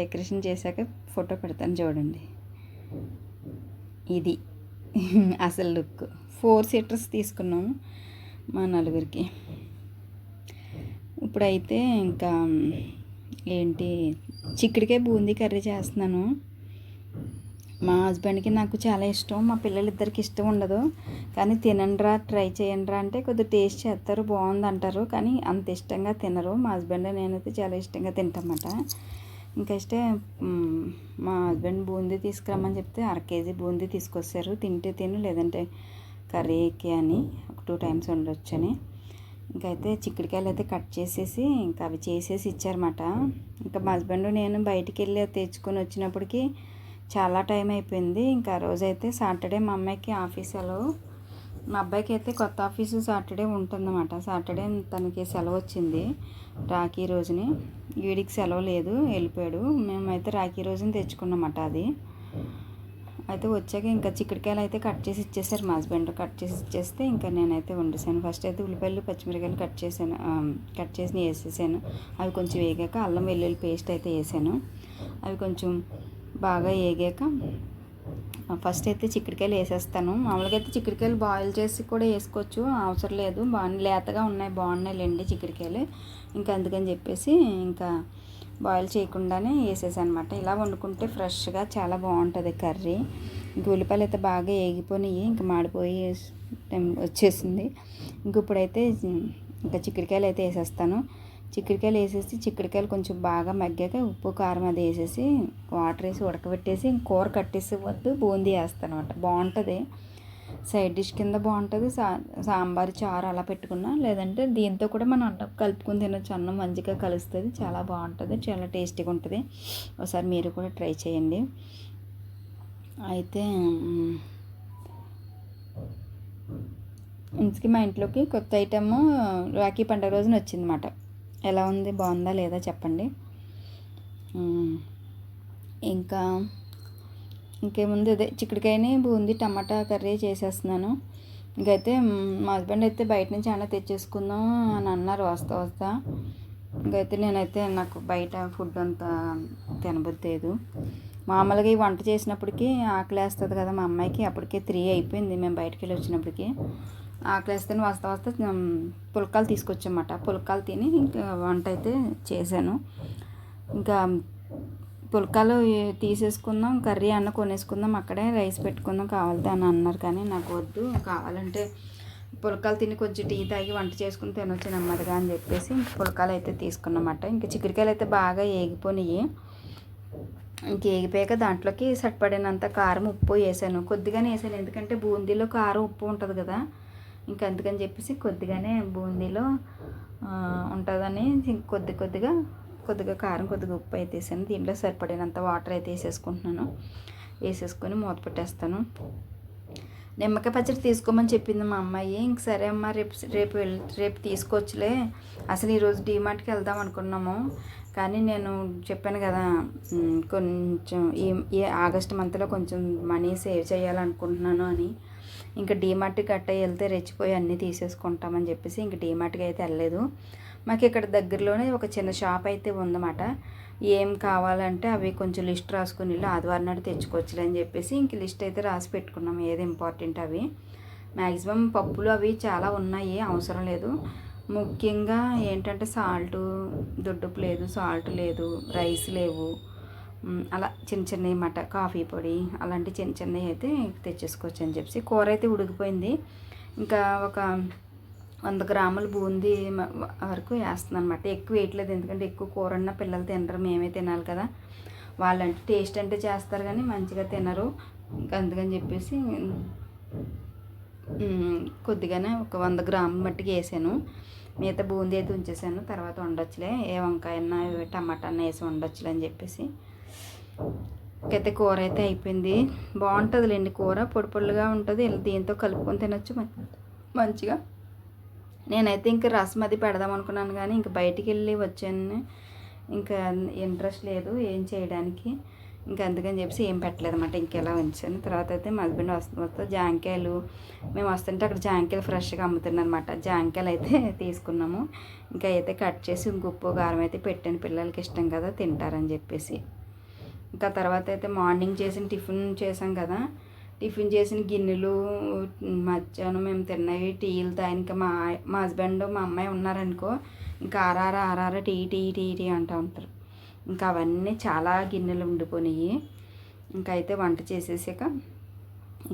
Decoration చేశాక photo పెడతాను చూడండి. ఇది అసలు లుక్. ఫోర్ సీటర్స్ తీసుకున్నాము మా నలుగురికి. ఇప్పుడైతే ఇంకా ఏంటి చిక్కుడికాయ బూందీ కర్రీ చేస్తున్నాను. మా హస్బెండ్కి నాకు చాలా ఇష్టం మా పిల్లలిద్దరికి ఇష్టం ఉండదు. కానీ తినండిరా ట్రై చేయండిరా అంటే కొద్దిగా టేస్ట్ చేస్తారు బాగుంది అంటారు కానీ అంత ఇష్టంగా తినరు. మా హస్బెండ్ నేనైతే చాలా ఇష్టంగా తింటామన్నమాట ఇంకా ఇస్తే మా హస్బెండ్ బూందీ తీసుకురమ్మని చెప్తే అర కేజీ బూందీ తీసుకొచ్చారు తింటే తిను లేదంటే కర్రీకి అని ఒక టూ టైమ్స్ ఉండొచ్చని ఇంకైతే చిక్కుడుకాయలు అయితే కట్ చేసేసి ఇంకా అవి చేసేసి ఇచ్చారన్నమాట. ఇంకా మా హస్బెండ్ నేను బయటికి వెళ్ళి అది తెచ్చుకొని వచ్చినప్పటికి చాలా టైం అయిపోయింది. ఇంకా ఆ రోజైతే సాటర్డే మా అమ్మాయికి ఆఫీస్ సెలవు మా అబ్బాయికి అయితే కొత్త ఆఫీసు సాటర్డే ఉంటుందన్నమాట. సాటర్డే తనకి సెలవు వచ్చింది రాఖీ రోజుని. వీడికి సెలవు లేదు వెళ్ళిపోయాడు. మేమైతే రాఖీ రోజుని తెచ్చుకున్నమాట అది. అయితే వచ్చాక ఇంకా చిక్కుడుకాయలు అయితే కట్ చేసి ఇచ్చేసారు మా హస్బెండ్. కట్ చేసి ఇచ్చేస్తే ఇంకా నేనైతే వండేసాను ఫస్ట్ అయితే ఉల్లిపాయలు పచ్చిమిరకాయలు కట్ చేశాను. కట్ చేసి వేసేసాను. అవి కొంచెం వేగాక అల్లం వెల్లుల్లి పేస్ట్ అయితే వేసాను. అవి కొంచెం బాగా వేగాక ఫస్ట్ అయితే చిక్కుడుకాయలు వేసేస్తాను. మామూలుగా అయితే చిక్కుడుకాయలు బాయిల్ చేసి కూడా వేసుకోవచ్చు. అవసరం లేదు. బాగా లేతగా ఉన్నాయి బాగున్నాయి లేండి చిక్కుడుకాయలు. ఇంకా అందుకని చెప్పేసి ఇంకా బాయిల్ చేయకుండానే వేసేసాను అనమాట ఇలా వండుకుంటే ఫ్రెష్గా చాలా బాగుంటుంది కర్రీ. ఇంక ఉల్లిపాయలు అయితే బాగా వేగిపోయినాయి ఇంకా మాడిపోయి టైం వచ్చేసింది. ఇంక ఇప్పుడైతే ఇంకా చిక్కుడుకాయలు అయితే వేసేస్తాను. చిక్కడికాయలు వేసేసి చిక్కడికాయలు కొంచెం బాగా మగ్గాక ఉప్పు కారం అది వేసేసి వాటర్ వేసి ఉడకబెట్టేసి కూర కట్టేసి వద్దు బూందీ వేస్తాను అనమాట బాగుంటుంది. సైడ్ డిష్ కింద బాగుంటుంది. సా సాంబార్ చారు అలా పెట్టుకున్నా లేదంటే దీంతో కూడా మనం అన్నం కలుపుకొని తినొచ్చు. అన్నం మంచిగా కలుస్తుంది. చాలా బాగుంటుంది. చాలా టేస్టీగా ఉంటుంది. ఒకసారి మీరు కూడా ట్రై చేయండి. అయితే ఇంతకీ మా ఇంట్లోకి కొత్త ఐటమ్ రాఖీ పండుగ రోజున వచ్చిందన్నమాట. ఎలా ఉంది? బాగుందా? లేదా? చెప్పండి. ఇంకా ఇంకేముంది? అదే చిక్కుడుకాయని బూంది టమాటా కర్రీ చేసేస్తున్నాను. ఇంకైతే మా హస్బెండ్ అయితే బయట నుంచి అన్న తెచ్చేసుకుందాం అని అన్నారు. వస్తా వస్తా. ఇంకైతే నేనైతే నాకు బయట ఫుడ్ అంతా తినబుద్దేదు మామూలుగా ఈ వంట చేసినప్పటికీ ఆకలి వేస్తుంది కదా మా అమ్మాయికి. అప్పటికే త్రీ అయిపోయింది. మేము బయటకు వెళ్ళి వచ్చినప్పటికీ. ఆకలి వస్తా వస్తా పుల్కాలు తీసుకొచ్చామాట పుల్కాలు తిని ఇంకా వంట అయితే చేశాను. ఇంకా పుల్కాలు తీసేసుకుందాం కర్రీ అన్న కొనేసుకుందాం అక్కడే రైస్ పెట్టుకుందాం కావాలితే అని అన్నారు కానీ నాకు వద్దు. కావాలంటే పుల్కాలు తిని కొంచెం టీ తాగి వంట చేసుకుని తినొచ్చు నెమ్మదిగా అని చెప్పేసి ఇంక పుల్కాలు అయితే తీసుకున్నమాట. ఇంకా చిక్కడికాయలు అయితే బాగా ఏగిపోయినాయి ఇంక ఏగిపోయాక దాంట్లోకి సరిపడినంత కారం ఉప్పు వేసాను. కొద్దిగానే వేసాను. ఎందుకంటే బూందీలో కారం ఉప్పు ఉంటుంది కదా ఇంకా అందుకని చెప్పేసి కొద్దిగానే బూందీలో ఉంటుందని ఇంకా కొద్ది కొద్దిగా కొద్దిగా కారం కొద్దిగా ఉప్పు అయితే వేసాను. దీంట్లో సరిపడినంత వాటర్ అయితే వేసేసుకుంటున్నాను. వేసేసుకొని మూత పెట్టేస్తాను. నిమ్మకాయ పచ్చడి తీసుకోమని చెప్పింది మా అమ్మాయి. ఇంక సరే అమ్మ రేపు రేపు రేపు తీసుకోవచ్చులే అసలు ఈరోజు డీమార్ట్కి వెళ్దాం అనుకున్నాము. కానీ నేను చెప్పాను కదా కొంచెం ఈ ఈ ఆగస్ట్ మంత్లో కొంచెం మనీ సేవ్ చేయాలనుకుంటున్నాను అని. ఇంకా డీమార్ట్ గట్ట వెళ్తే రెచ్చిపోయి అన్నీ తీసేసుకుంటామని చెప్పేసి ఇంక డీమార్ట్కి అయితే వెళ్ళలేదు. మాకు ఇక్కడ దగ్గరలోనే ఒక చిన్న షాప్ అయితే ఉందన్నమాట. ఏం కావాలంటే అవి కొంచెం లిస్ట్ రాసుకుని వెళ్ళి ఆదివారం నాడు తెచ్చుకోవచ్చులే అని చెప్పేసి ఇంక లిస్ట్ అయితే రాసి పెట్టుకున్నాం ఏది ఇంపార్టెంట్ అవి. మ్యాక్సిమం పప్పులు అవి చాలా ఉన్నాయి అవసరం లేదు. ముఖ్యంగా ఏంటంటే సాల్ట్ దొడ్డుపు లేదు సాల్ట్ లేదు రైస్ లేవు. అలా చిన్న చిన్నవి అన్నమాట కాఫీ పొడి అలాంటి చిన్న చిన్నవి అయితే తెచ్చేసుకోవచ్చు అని చెప్పేసి. కూర అయితే ఉడికిపోయింది. ఇంకా ఒక వంద గ్రాముల బూందీ వరకు వేస్తుంది అనమాట ఎక్కువ వేయట్లేదు ఎందుకంటే ఎక్కువ కూర ఉన్న పిల్లలు తినరు మేమే తినాలి కదా. వాళ్ళంటే టేస్ట్ అంటే చేస్తారు కానీ మంచిగా తినరు. ఇంకా అందుకని చెప్పేసి కొద్దిగానే ఒక వంద గ్రాముల మట్టికి వేసాను. మిగతా బూందీ అయితే ఉంచేసాను. తర్వాత ఉండొచ్చులే ఏ వంకాయన్నా టమాటా అన్న వేసి ఉండొచ్చులే అని చెప్పేసి. అయితే కూర అయితే అయిపోయింది. బాగుంటుందిలేండి కూర. పొడి పొడిగా ఉంటుంది. ఇలా దీంతో కలుపుకొని తినొచ్చు మంచిగా. నేనైతే ఇంకా రసం అది పెడదాం అనుకున్నాను కానీ ఇంకా బయటికి వెళ్ళి వచ్చాను ఇంకా ఇంట్రెస్ట్ లేదు ఏం చేయడానికి. ఇంకా అందుకని చెప్పేసి ఏం పెట్టలేదు అనమాట ఇంకెలా ఉంచాను. తర్వాత అయితే మా హస్బెండ్ వస్తుంది వస్తూ జాంకాయలు. మేము వస్తుంటే అక్కడ జాంకాయలు ఫ్రెష్గా అమ్ముతున్నారనమాట జాంకాయలు అయితే తీసుకున్నాము. ఇంకా అయితే కట్ చేసి ఇంక ఉప్పు కారం అయితే పెట్టాను. పిల్లలకి ఇష్టం కదా తింటారని చెప్పేసి. ఇంకా తర్వాత అయితే మార్నింగ్ చేసిన టిఫిన్ చేసాం కదా. టిఫిన్ చేసిన గిన్నెలు మధ్యాహ్నం మేము తిన్నవి టీలు తాగి ఇంకా మా మా హస్బెండ్ మా అమ్మాయి ఉన్నారనుకో ఇంకా ఆర్ఆర్ ఆర్ఆర్ టీ టీ టీ టీ అంటూ ఉంటారు. ఇంకా అవన్నీ చాలా గిన్నెలు ఉండిపోయినాయి ఇంకా అయితే వంట చేసేసాక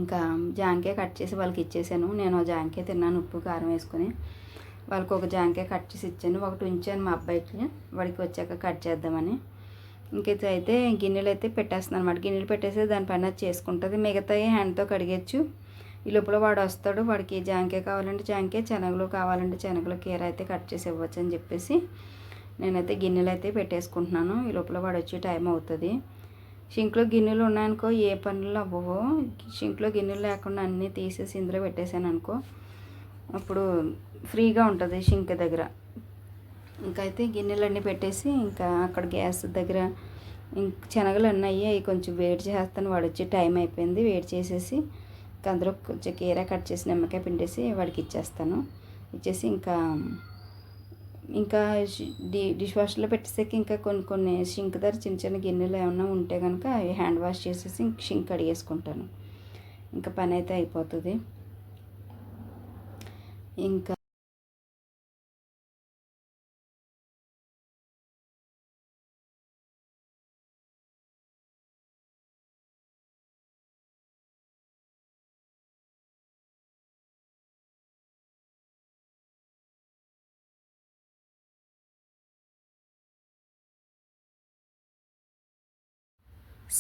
ఇంకా జాంకాయ కట్ చేసి వాళ్ళకి ఇచ్చేసాను. నేను జాంకాయ తిన్నాను ఉప్పు కారం వేసుకొని. వాళ్ళకి ఒక జాంకాయ కట్ చేసి ఇచ్చాను. ఒకటి ఉంచాను మా అబ్బాయికి. వాడికి వచ్చాక కట్ చేద్దామని. ఇంకైతే అయితే గిన్నెలు అయితే పెట్టేస్తున్నాను అనమాట గిన్నెలు పెట్టేసి దానిపైన చేసుకుంటుంది. మిగతాయి హ్యాండ్తో కడిగచ్చు. ఈ లోపల వాడు వస్తాడు. వాడికి జాంకాయ కావాలంటే జాంకాయ శనగలు కావాలంటే శనగలు కీర అయితే కట్ చేసి ఇవ్వచ్చు అని చెప్పేసి నేనైతే గిన్నెలు అయితే పెట్టేసుకుంటున్నాను. ఈ లోపల వాడు వచ్చే టైం అవుతుంది. షింక్లో గిన్నెలు ఉన్నాయనుకో ఏ పనులు అవ్వవు షింక్లో గిన్నెలు లేకుండా అన్నీ తీసేసి ఇందులో పెట్టేశాను అనుకో అప్పుడు ఫ్రీగా ఉంటుంది షింక్ దగ్గర. ఇంకైతే అయితే గిన్నెలన్నీ పెట్టేసి ఇంకా అక్కడ గ్యాస్ దగ్గర ఇంక శనగలు ఉన్నాయి అవి కొంచెం వేడి చేస్తాను. వాడు వచ్చి టైం అయిపోయింది. వేడి చేసేసి ఇంకా అందులో కొంచెం కీర కట్ చేసి నిమ్మకాయ పిండేసి వాడికి ఇచ్చేస్తాను. ఇచ్చేసి ఇంకా ఇంకా డి డిష్ వాషర్లో పెట్టేసాక ఇంకా కొన్ని కొన్ని షింక్ దగ్గర చిన్న చిన్న గిన్నెలు ఏమైనా ఉంటే కనుక అవి హ్యాండ్ వాష్ చేసేసి షింక్ కడిగేసుకుంటాను. ఇంకా పని అయితే అయిపోతుంది. ఇంకా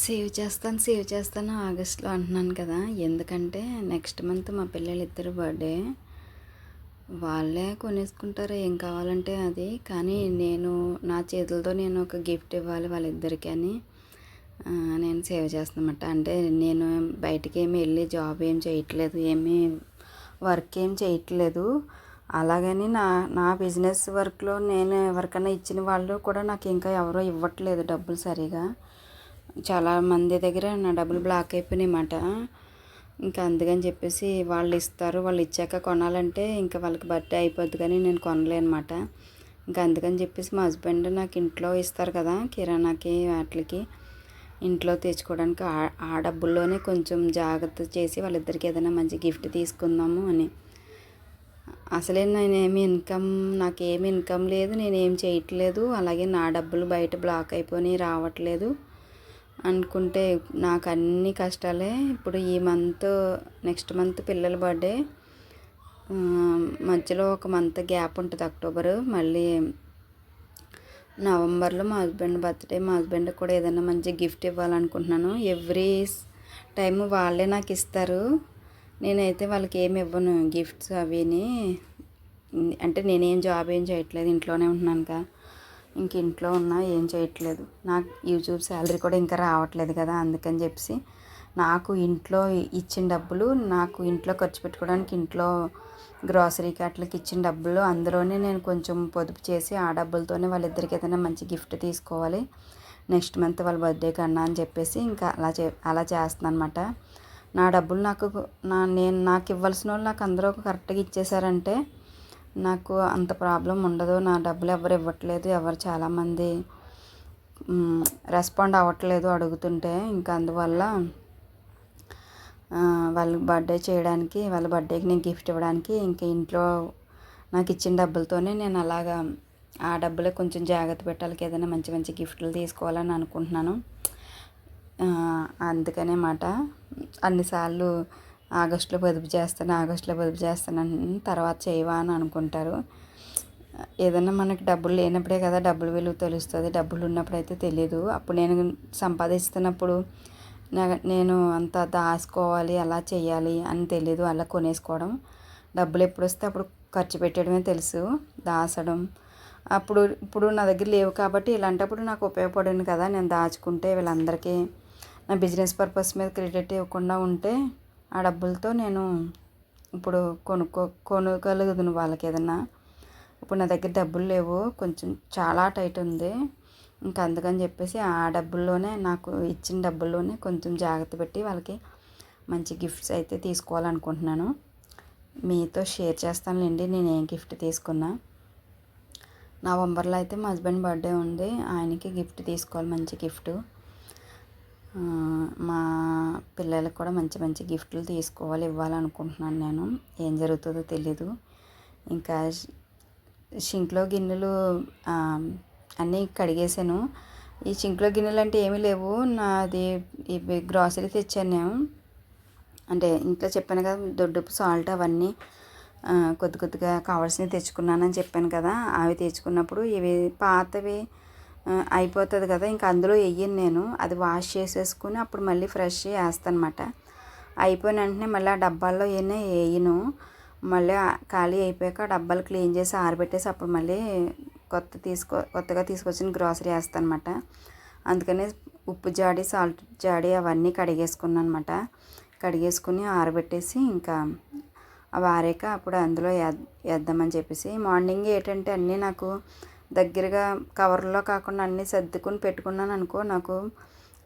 సేవ్ చేస్తాను సేవ్ చేస్తాను ఆగస్ట్లో అంటున్నాను కదా. ఎందుకంటే నెక్స్ట్ మంత్ మా పిల్లలు ఇద్దరు బర్త్డే. వాళ్ళే కొనేసుకుంటారు ఏం కావాలంటే అది. కానీ నేను నా చేతులతో నేను ఒక గిఫ్ట్ ఇవ్వాలి వాళ్ళిద్దరికి అని నేను సేవ్ చేస్తానమాట అంటే నేను బయటికి ఏమి వెళ్ళి జాబ్ ఏం చేయట్లేదు ఏమీ వర్క్ ఏం చేయట్లేదు. అలాగని నా నా బిజినెస్ వర్క్లో నేను ఎవరికైనా ఇచ్చిన వాళ్ళు కూడా నాకు ఇంకా ఎవరో ఇవ్వట్లేదు డబ్బులు సరిగా. చాలా మంది దగ్గర నా డబ్బులు బ్లాక్ అయిపోయినాయన్నమాట ఇంకా అందుకని చెప్పేసి వాళ్ళు ఇస్తారు. వాళ్ళు ఇచ్చాక కొనాలంటే ఇంకా వాళ్ళకి బర్త్డే అయిపోద్ది కానీ నేను కొనలేనమాట ఇంకా అందుకని చెప్పేసి మా హస్బెండ్ నాకు ఇంట్లో ఇస్తారు కదా కిరాణాకి వాటికి. ఇంట్లో తెచ్చుకోవడానికి ఆ డబ్బుల్లోనే కొంచెం జాగ్రత్త చేసి వాళ్ళిద్దరికి ఏదైనా మంచి గిఫ్ట్ తీసుకుందాము అని. అసలే నేనేమి ఇన్కమ్ నాకేమి ఇన్కమ్ లేదు నేనేం చేయట్లేదు. అలాగే నా డబ్బులు బయట బ్లాక్ అయిపోయి రావట్లేదు. అనుకుంటే నాకు అన్ని కష్టాలే. ఇప్పుడు ఈ మంత్ నెక్స్ట్ మంత్ పిల్లల బర్త్డే మధ్యలో ఒక మంత్ గ్యాప్ ఉంటుంది అక్టోబర్ మళ్ళీ నవంబర్లో మా హస్బెండ్ బర్త్డే మా హస్బెండ్కి కూడా ఏదైనా మంచి గిఫ్ట్ ఇవ్వాలనుకుంటున్నాను. ఎవ్రీ టైం వాళ్ళే నాకు ఇస్తారు. నేనైతే వాళ్ళకి ఏమి ఇవ్వను. గిఫ్ట్స్ అవిని అంటే నేనేం జాబ్ ఏం చేయట్లేదు. ఇంట్లోనే ఉంటున్నాను కదా ఇంక ఇంట్లో ఉన్నా ఏం చేయట్లేదు. నాకు యూట్యూబ్ శాలరీ కూడా ఇంకా రావట్లేదు కదా అందుకని చెప్పి నాకు ఇంట్లో ఇచ్చిన డబ్బులు నాకు ఇంట్లో ఖర్చు పెట్టుకోవడానికి ఇంట్లో గ్రాసరీకి అట్లకి ఇచ్చిన డబ్బులు అందులోనే నేను కొంచెం పొదుపు చేసి ఆ డబ్బులతోనే వాళ్ళిద్దరికి ఏదైనా మంచి గిఫ్ట్ తీసుకోవాలి. నెక్స్ట్ మంత్ వాళ్ళ బర్త్డే కన్నా అని చెప్పేసి ఇంకా అలా చే అలా చేస్తాను అనమాట నా డబ్బులు నాకు నా నేను నాకు ఇవ్వాల్సిన వాళ్ళు నాకు అందరూ కరెక్ట్గా ఇచ్చేసారంటే నాకు అంత ప్రాబ్లం ఉండదు. నా డబ్బులు ఎవరు ఇవ్వట్లేదు. ఎవరు చాలామంది రెస్పాండ్ అవ్వట్లేదు అడుగుతుంటే. ఇంకా అందువల్ల వాళ్ళ బర్త్డే చేయడానికి వాళ్ళ బర్త్డేకి నేను గిఫ్ట్ ఇవ్వడానికి ఇంకా ఇంట్లో నాకు ఇచ్చిన డబ్బులతోనే నేను అలాగా ఆ డబ్బులే కొంచెం జాగ్రత్త పెట్టాలి. ఏదైనా మంచి మంచి గిఫ్ట్లు తీసుకోవాలని అనుకుంటున్నాను. అందుకనే మాట. అన్నిసార్లు ఆగస్టులో పొదుపు చేస్తాను ఆగస్టులో పొదుపు చేస్తాను తర్వాత చేయవా అని అనుకుంటారు. ఏదన్నా మనకి డబ్బులు లేనప్పుడే కదా డబ్బులు విలువ తెలుస్తుంది డబ్బులు ఉన్నప్పుడు అయితే తెలియదు అప్పుడు నేను సంపాదిస్తున్నప్పుడు నేను అంత దాచుకోవాలి అలా చేయాలి అని తెలియదు అలా కొనేసుకోవడం. డబ్బులు ఎప్పుడు వస్తే అప్పుడు ఖర్చు పెట్టడమే తెలుసు దాచడం. అప్పుడు ఇప్పుడు నా దగ్గర లేవు కాబట్టి ఇలాంటప్పుడు నాకు ఉపయోగపడింది కదా. నేను దాచుకుంటే వీళ్ళందరికీ నా బిజినెస్ పర్పస్ మీద క్రెడిట్ ఇవ్వకుండా ఉంటే ఆ డబ్బులతో నేను ఇప్పుడు కొనుక్కో కొనగలుగుదును వాళ్ళకి ఏదన్నా. ఇప్పుడు నా దగ్గర డబ్బులు లేవు కొంచెం చాలా టైట్ ఉంది. ఇంకా అందుకని చెప్పేసి ఆ డబ్బుల్లోనే నాకు ఇచ్చిన డబ్బుల్లోనే కొంచెం జాగ్రత్త పెట్టి వాళ్ళకి మంచి గిఫ్ట్స్ అయితే తీసుకోవాలనుకుంటున్నాను. మీతో షేర్ చేస్తానులేండి నేను ఏం గిఫ్ట్ తీసుకున్నా. నవంబర్లో అయితే మా హస్బెండ్ బర్త్డే ఉంది ఆయనకి గిఫ్ట్ తీసుకోవాలి మంచి గిఫ్ట్. మా పిల్లలకు కూడా మంచి మంచి గిఫ్ట్లు తీసుకోవాలి ఇవ్వాలనుకుంటున్నాను నేను. ఏం జరుగుతుందో తెలీదు. ఇంకా షింక్లో గిన్నెలు అన్నీ కడిగేసాను ఈ షింక్లో గిన్నెలు అంటే ఏమీ లేవు. నాది ఇవి గ్రాసరీ తెచ్చాను నేను. అంటే ఇంట్లో చెప్పాను కదా దొడ్డుపు సాల్ట్ అవన్నీ కొద్ది కొద్దిగా కావాల్సినవి తెచ్చుకున్నానని చెప్పాను కదా అవి తెచ్చుకున్నప్పుడు ఇవి పాతవి అయిపోతుంది కదా. ఇంకా అందులో వేయను నేను. అది వాష్ చేసేసుకుని అప్పుడు మళ్ళీ ఫ్రెష్ వేస్తాను అనమాట అయిపోయిన వెంటనే మళ్ళీ ఆ డబ్బాల్లో ఏనే వేయను మళ్ళీ ఖాళీ అయిపోయాక ఆ డబ్బాలు క్లీన్ చేసి ఆరబెట్టేసి అప్పుడు మళ్ళీ కొత్త తీసుకో కొత్తగా తీసుకొచ్చిన గ్రాసరీ వేస్తాను అనమాట ఉప్పు జాడి సాల్ట్ జాడి అవన్నీ కడిగేసుకున్నాను అనమాట కడిగేసుకుని ఆరబెట్టేసి ఇంకా అవి ఆరాక అప్పుడు అందులో వేద్దామని చెప్పేసి. మార్నింగ్ ఏంటంటే అన్నీ నాకు దగ్గరగా కవర్లో కాకుండా అన్నీ సర్దుకుని పెట్టుకున్నాను అనుకో నాకు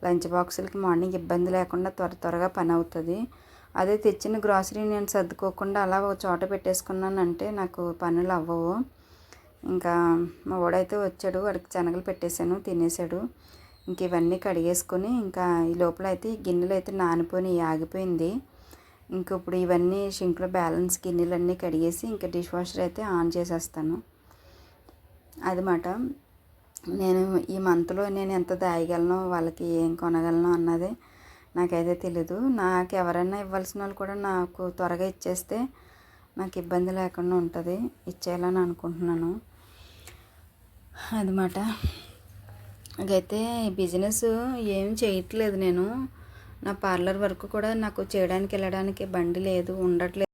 లంచ్ బాక్సులకి మార్నింగ్ ఇబ్బంది లేకుండా త్వర త్వరగా పని అవుతుంది. అదే తెచ్చిన గ్రాసరీ నేను సర్దుకోకుండా అలా ఒక చోట పెట్టేసుకున్నానంటే నాకు పనులు అవ్వవు. ఇంకా మా వాడైతే వచ్చాడు వాడికి శనగలు పెట్టేశాను తినేసాడు ఇంక ఇవన్నీ కడిగేసుకొని ఇంకా ఈ లోపల అయితే ఈ గిన్నెలు అయితే నానిపోయి ఆగిపోయింది. ఇంక ఇప్పుడు ఇవన్నీ షింక్లో బ్యాలెన్స్ గిన్నెలన్నీ కడిగేసి ఇంకా డిష్ వాషర్ అయితే ఆన్ చేసేస్తాను. అదిమాట. నేను ఈ మంత్లో నేను ఎంత దాయగలను వాళ్ళకి ఏం కొనగలను అన్నది నాకైతే తెలీదు. నాకు ఎవరైనా ఇవ్వాల్సిన వాళ్ళు కూడా నాకు త్వరగా ఇచ్చేస్తే నాకు ఇబ్బంది లేకుండా ఉంటుంది. ఇచ్చేయాలని అనుకుంటున్నాను. అదన్నమాట నాకైతే బిజినెస్ ఏం చేయట్లేదు నేను. నా పార్లర్ వరకు కూడా నాకు చేయడానికి వెళ్ళడానికి బండి లేదు ఉండట్లేదు.